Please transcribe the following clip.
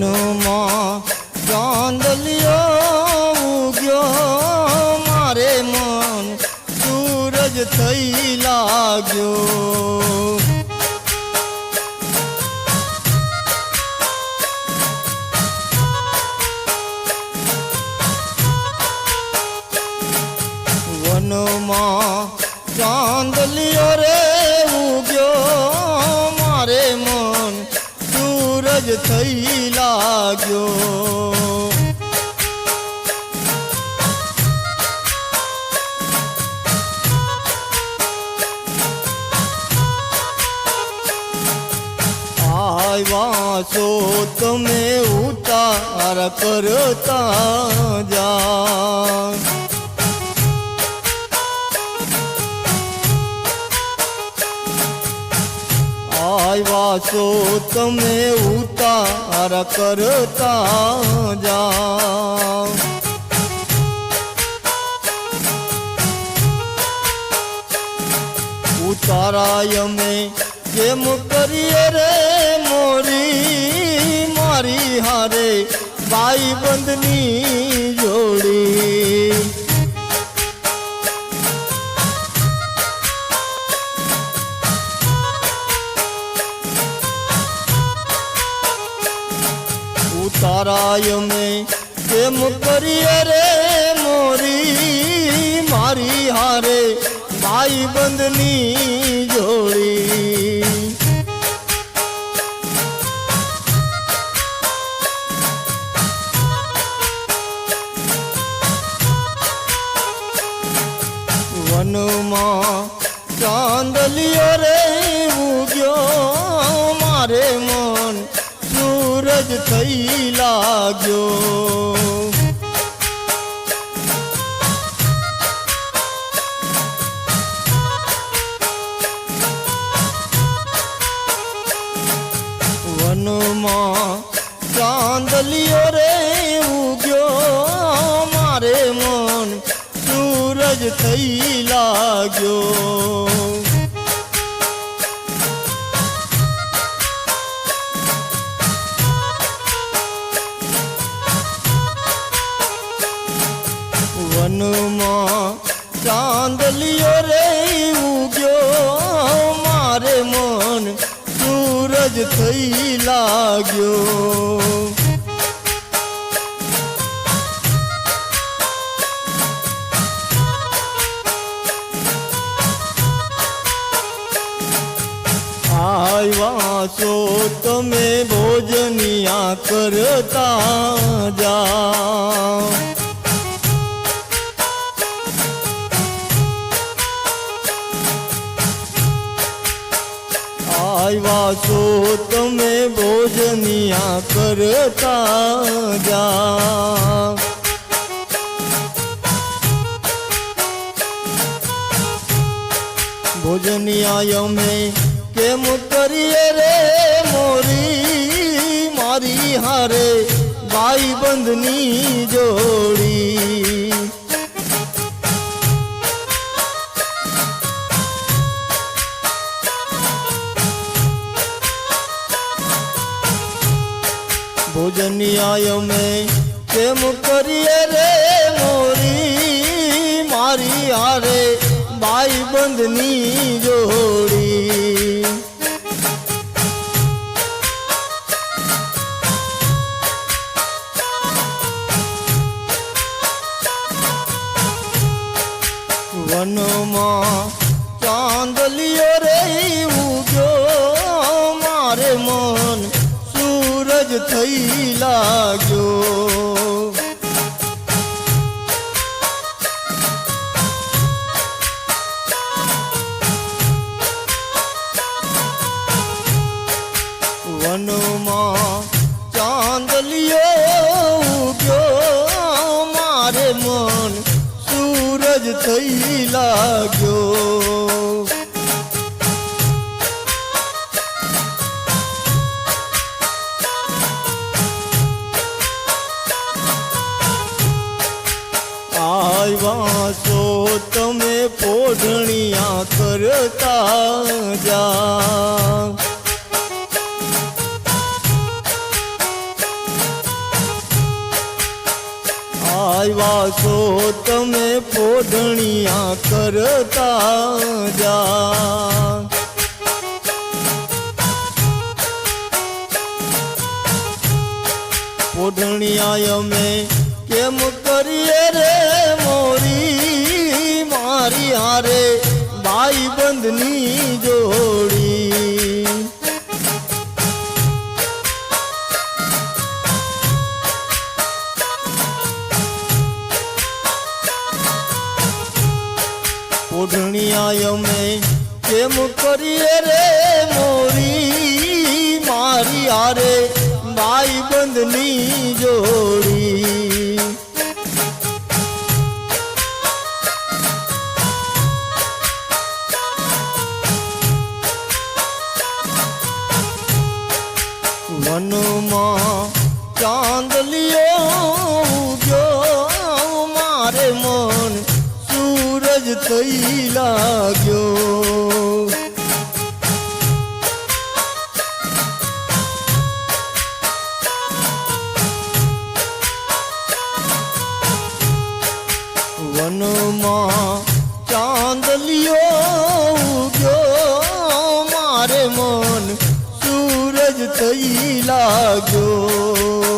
વનમાં ચાંદલિયો ઉગ્યો. મારે મન સૂરજ થઈ લાગ્યો. વનમાં ચાંદલિયો ઉગ્યો. મારે મન સૂરજ થઈ લાગ્યો. આવ્યા છો તમે ઉતાર કરતા જા છો તમે ઉતાર કરતા જા ઉતારાય અમે કેમ કરીએ રે મોરી, મારી હારે બાઈ બંધની જોડી. ઉતારાય અમે કેમ કરીએ રે મોરી, મારી હારે ભાઈ બંધની જોડી. વનમાં ચાંદલિયો રે ઉગ્યો, મારે મન સૂરજ થઈ લાગ્યો. વનમાં ચાંદલિયો રે ઉગ્યો. મારે મન સૂરજ થઈ લાગ્યો. વનમાં ચાંદલિયો રે, ઉગ્યો મારે મન સૂરજ થઈ લાગ્યો. આવ્યા છો તમે ભોજનિયા કરતા જા. આવ્યા છો તમે ભોજનિયા કરતા જા. ભોજનિયા અમે કેમ કરીએ રે મોરી? મારી હારે ભાઈ બંધની જોડી. ભોજનિયા અમે કેમ કરીએ રે મોરી? મારી હારે બાઈ બંધની જોડી. થઈ લાગ્યો. વનમાં ચાંદલિયો ઉગ્યો. મારે મન સૂરજ થઈ લાગ્યો. છો તમે પોઢણિયા કરતા જા. આવ્યા છો તમે પોઢણિયા કરતા જા. પોઢણિયા અમે કેમ ભાઈ જોડી. ઓઢણિયા અમે કેમ કરીએ રે મોરી? મારી આરે ભાઈ બંધની જોડી. વનમાં ચાંદલિયો ઉગ્યો. મારે મન સૂરજ થઈ લાગ્યો. વનમાં ચાંદલિયો ઉગ્યો. મારે મન જ થઈ લાગ્યો?